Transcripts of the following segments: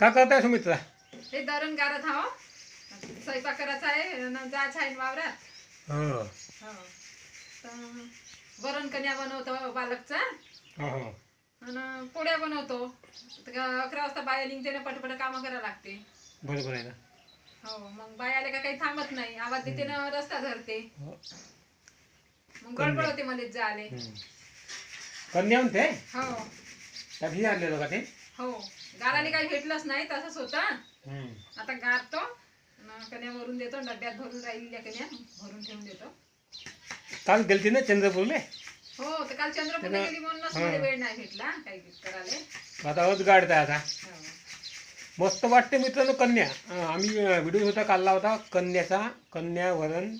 का करताय सुमित्रा? हे दरण गारत हा. स्वयंपाक करायचा आहे जायचं आहे वावरात. हो. हो. तर वरण कन्या बनवतो बालकचा हो हो. आणि पोळ्या बनवतो. तर का- अकरा वाजता बाया निघते ना पटपट कामं करायला लागते. बरोबर आहे ना? हो मग बाया आल्या का काही थांबत नाही. आवाज देते ना रस्ता धरते. हो. मग गडबड होते मध्ये जाले. हम्म. कन्या म्हणते? हो. त्यात ही आणलेलं का ते? हो. गाराने काही भेटलंच नाही तसंच होतं. हम्म. आता गारतो न कन्या भरून देतो डब्यात भरून राहिलेल्या कन्या भरून ठेवून देतो. काल गेलती ना चंद्रपूरले? हो तर काल चंद्रपूरला त्याला- गेली म्हणूनच हा. मला वेळ नाही भेटला काही करायला. आता गाडताय आता. हो. मस्त वाटते मित्रांनो कन्या. अं, आम्ही व्हिडिओ होता काढला होता कन्याचा कन्या वरण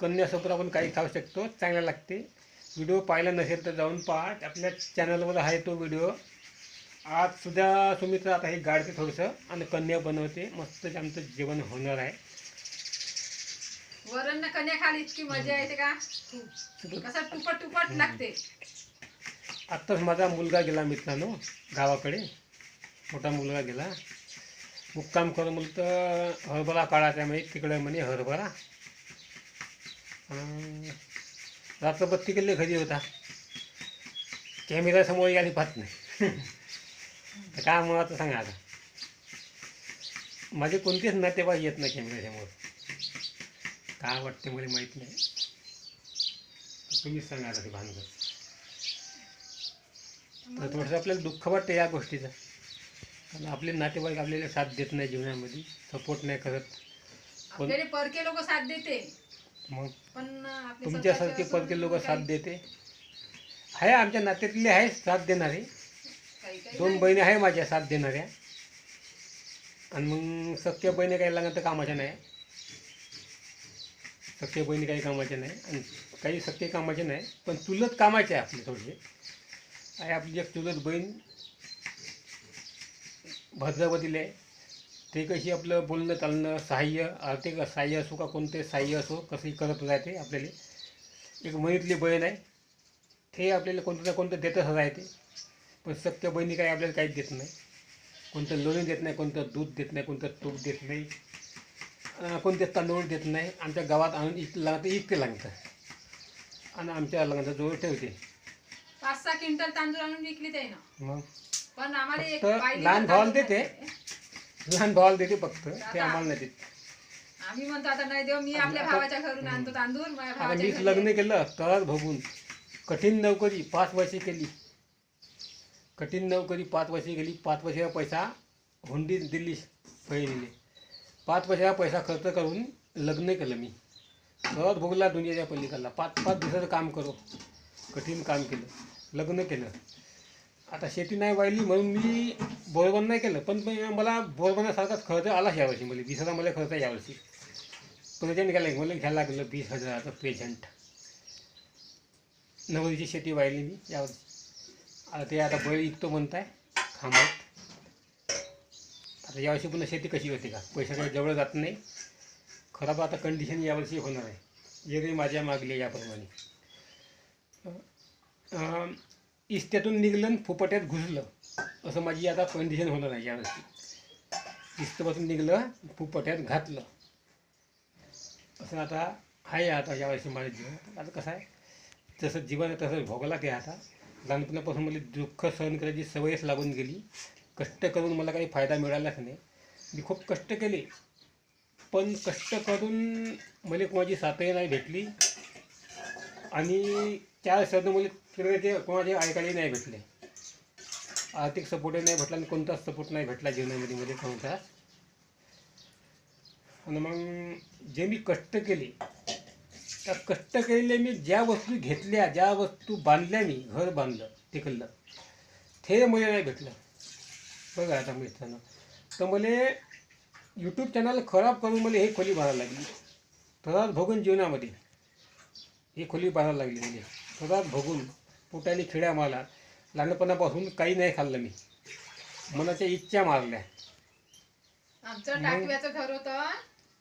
कन्यासोबत आपण काही खाऊ शकतो चांगला लागते. व्हिडिओ पाहिला नसेल तर जाऊन पहा. आपल्या चॅनलवर आहे तो व्हिडिओ आज सुद्धा सुमित्रा आता हे गाडते थोडंसं. आणि कन्या बनवते. मस्त आमचं जेवण होणार आहे. वरण न कन्या खाली इतकी मजा येते का? कसं तुपट तुपट लागते. आत्ताच माझा मुलगा गेला मित्रांनो गावाकडे. मोठा मुलगा गेला. मुक्काम करून म्हणलं तर हरभरा काढायचा म्हणजे तिकडे म्हणे हरभरा. रात्रपत्ती केले घरी होता. कॅमेऱ्यासमोर यायला पाहत नाही. तर काय आता सांगा आता. माझे कोणतेच नातेवाईक येत नाही कॅमेऱ्यासमोर काय वाटते मला माहीत नाही. तुम्हीच सांगा आता ते भानगड. तर थोडंसं आपल्याला दुःख वाटतं या गोष्टीचं. कारण आपले नातेवाईक आपल्याला साथ देत नाही जीवनामध्ये सपोर्ट नाही करत. आपल्याला परके लोक साथ देते. मग पण आपले तुमच्यासारखे स्वतःचे परके लोक साथ देते. आहे आमच्या नात्यातले आहे साथ देणारे. दोन बहिणी आहे माझ्या साथ देणाऱ्या. आणि मग सख्या बहिणी काही लागत तर कामाच्या नाही. सख्या बहिणी काही कामाच्या नाही. आणि काही सख्खे कामाचे नाही पण चुलत कामाचे आहे आपले थोडेसे आहे आपली एक चुलत बहीण भद्रावतीला आहे. ते कशी आपलं बोलणं चालणं सहाय्य आर्थिक सहाय्य असो का कोणते सहाय्य असो कसंही करत राहते आपल्याला. एक मनीतली बहीण आहे. ते आपल्याला कोणतं ना कोणतं देतच राहते. पण सख्या बहिणी काही आपल्याला काहीच देत नाही. कोणतं लोणी देत नाही कोणतं दूध देत नाही कोणतं तूप देत नाही कोणते तांदूळ देत नाही. आमच्या गावात आणून इक लागतं इकते लागतं आणि आमच्या लग्नाचा जवळ ठेवते. पाच सहा क्विंटल तांदूळ आणून विकली ते ना मग? पण आम्हाला एक फक्त पाहिजे लहान भावाला तांदूळ देते. नाही. लहान भावाला देते फक्त. ते आम्हाला नाही देत. आम्ही म्हणतो आता नाही देऊ मी आपल्या भावाच्या घरून आणतो तांदूळ माझ्या आता भावाच्या मीच घरी लग्न केलं तर बघून. कठीण नोकरी पाच वर्षे केली. कठीण नोकरी पाच वर्षे गेली पाच वर्षाचा पैसा हुंडी दिली बहिणीने पाच वर्षाचा पैसा खर्च करून लग्न केलं मी. सहज भोगला दुनियाच्या पलीकडला. पाच पाच दिवसाचं काम करो. कठीण काम केलं. लग्न केलं. आता शेती नाही वाहिली म्हणून मी बोरबन नाही केलं. पण पण मला बोरबनासारखाच खर्च आलाच यावर्षी मला म्हणजे वीस हजार मला खर्च यावर्षी प्रेझेंट घ्यायला मला घ्यायला लागलं वीस हजाराचं प्रेझेंट नवरीची शेती वाहिली मी यावर्षी ते आता बैल विकतो म्हणताय. खांबत आता यावर्षी पुन्हा शेती कशी होते का? पैशाकडे जवळ जात नाही. खराब आता कंडिशन यावर्षी होणार आहे. जे माझ्या मागली आहे याप्रमाणे इस्त्यातून निघलं आणि फुपट्यात घुसलं. असं माझी आता कंडिशन होणार आहे यावर्षी. इस्त्यापासून निघलं फुपट्यात घातलं. असं आता आहे आता यावर्षी माझं जीवन. आता कसं आहे? जसं जीवन आहे तसं भोगला ते आता. लहानपणापासून मला दुःख सहन करायची सवयच लागून गेली. कष्ट करून मला काही फायदा मिळालाच नाही. मी खूप कष्ट केले. पण कष्ट करून मला कोणाची साथही नाही भेटली. आणि त्या शब्द मला फिरण्याचे कोणाचे ऐकायला नाही भेटले. आर्थिक सपोर्टही नाही भेटला आणि कोणताच सपोर्ट नाही भेटला जीवनामध्ये मध्ये कोणताच आणि मग जे मी कष्ट केले त्या कष्ट केलेले मी ज्या वस्तू घेतल्या ज्या वस्तू बांधल्या मी घर बांधलं टिकलं ते मला नाही भेटलं. बघा आता मित्रांनो. तर मला यूट्यूब चॅनल खराब करून मला हे खोली भरायला लागली. थोडाच भोगून जीवनामध्ये. ही खोली भरायला लागली म्हणजे थोडाच भोगून पोटाने खिड्या मारला. लहानपणापासून काही नाही खाल्लं मी. मनाच्या इच्छा मारल्या. आमचं टाकव्याचं घर होतं.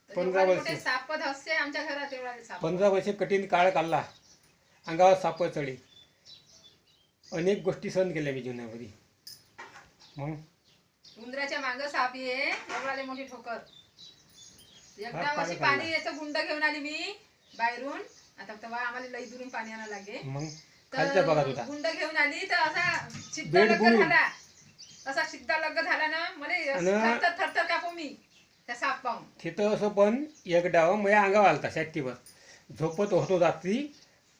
पंधरा वर्षे. मोठे सापत हसते आमच्या घरात एवढा साप पंधरा वर्षे कठीण काळ काढला. अंगावर साप चढे. अनेक गोष्टी सहन केल्या मी जीवनामध्ये. मग? उंदराच्या माग साप ये एवढाले मोठी ठोकर. एकदा पाणी काढलं. पाणी याचं गुंड घेऊन आली मी बाहेरून. आता तेव्हा आम्हाला लई दुरून पाणी आणायला लागे मग? खालच्या तर भागात होता. गुंड घेऊन आली तर असा शिद्धा बेड लग्ग बुडून. झाला. असा शिद्धा लग्ग झाला ना मला आणि- थरथर थरथर कापू मी त्या साप पाहून तिथं असं पण एक डाव माझ्या अंगावर आलता शॅटीवर झोपत होतो रात्री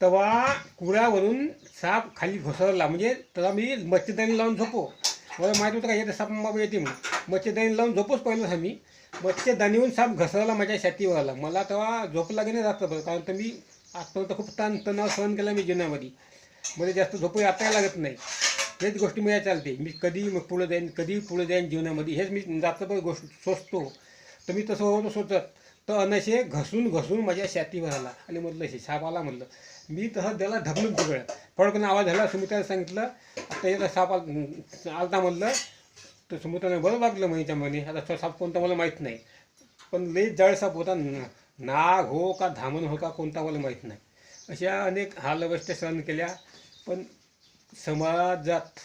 तेव्हा कुळ्यावरून साप खाली घसरला म्हणजे तेव्हा मी मच्छरदाणी लावून झोपो. मला माहीत होतं का येते साप बाबा येते म्हणून. मच्छरदाणी लावून झोपोच पहिलंच आम्ही मच्छरदाणीहून साप घसरला माझ्या छातीवर आला. मला तेव्हा झोप लागे नाही रात्रभर? कारण तर मी आतापर्यंत खूप ताण तणाव सहन केला मी जीवनामध्ये. मध्ये जास्त झोपही आता लागत नाही. हेच गोष्टी मला चालते. मी कधी पुढं पुढे जाईन कधी पुढे जाईन जीवनामध्ये. हेच मी रात्रभर गोष्ट सोचतो. तर मी तसं होतं सोचत तर अनशे घसून घसून माझ्या छातीवर आला आणि म्हटलं शे साप आला म्हटलं. मी तसं त्याला ढकलून तिकडं फडकून आवाज झाला सुमित्राने सांगितलं आता याचा साप आल- आलता म्हटलं. तर सुमित्राने बरं लागलं म्हणे मनी. आता तो साप कोणता मला माहीत नाही. पण लई जळसाप होता. नाग हो का धामण हो का कोणता मला माहीत नाही. अशा अनेक हालअवस्था सहन केल्या. पण समाजात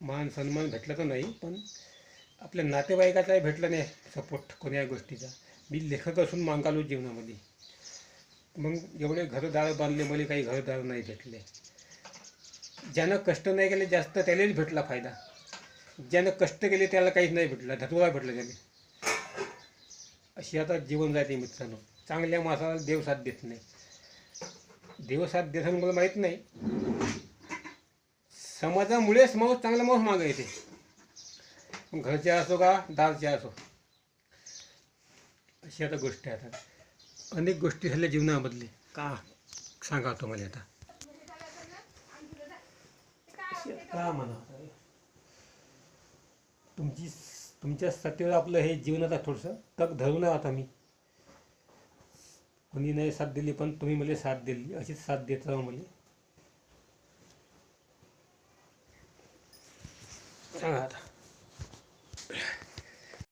मान सन्मान भेटला तर नाही पण आपल्या नातेवाईकाचाही भेटला नाही सपोर्ट कोण्या गोष्टीचा. मी लेखक असून मागालो जीवनामध्ये. मग एवढे घरदार बांधले मला काही घरदार नाही भेटले. ज्यानं कष्ट नाही केले जास्त त्यालाच भेटला फायदा. ज्यानं कष्ट केले त्याला काहीच नाही भेटला. धतुरा भेटला त्याने अशी आता जीवन जाते मित्रांनो. चांगल्या माणसाला देव साथ देत नाही. देव साथ देताना मला माहीत नाही. समाजामुळेच माणूस चांगला माणूस मागं येते. घरचे असो का दारचे असो. अशी आता गोष्ट आहे आता. अनेक गोष्टी झाल्या जीवनामधले. का? सांगा तुम्हाला आता. का म्हणा? तुमची तुमच्या सत्तेवर आपलं हे जीवन आता थोडंसं. तग धरून आता मी. कोणी नाही साथ दिली पण तुम्ही मला साथ दिली. अशीच साथ देत राहा मला. सांगा आता.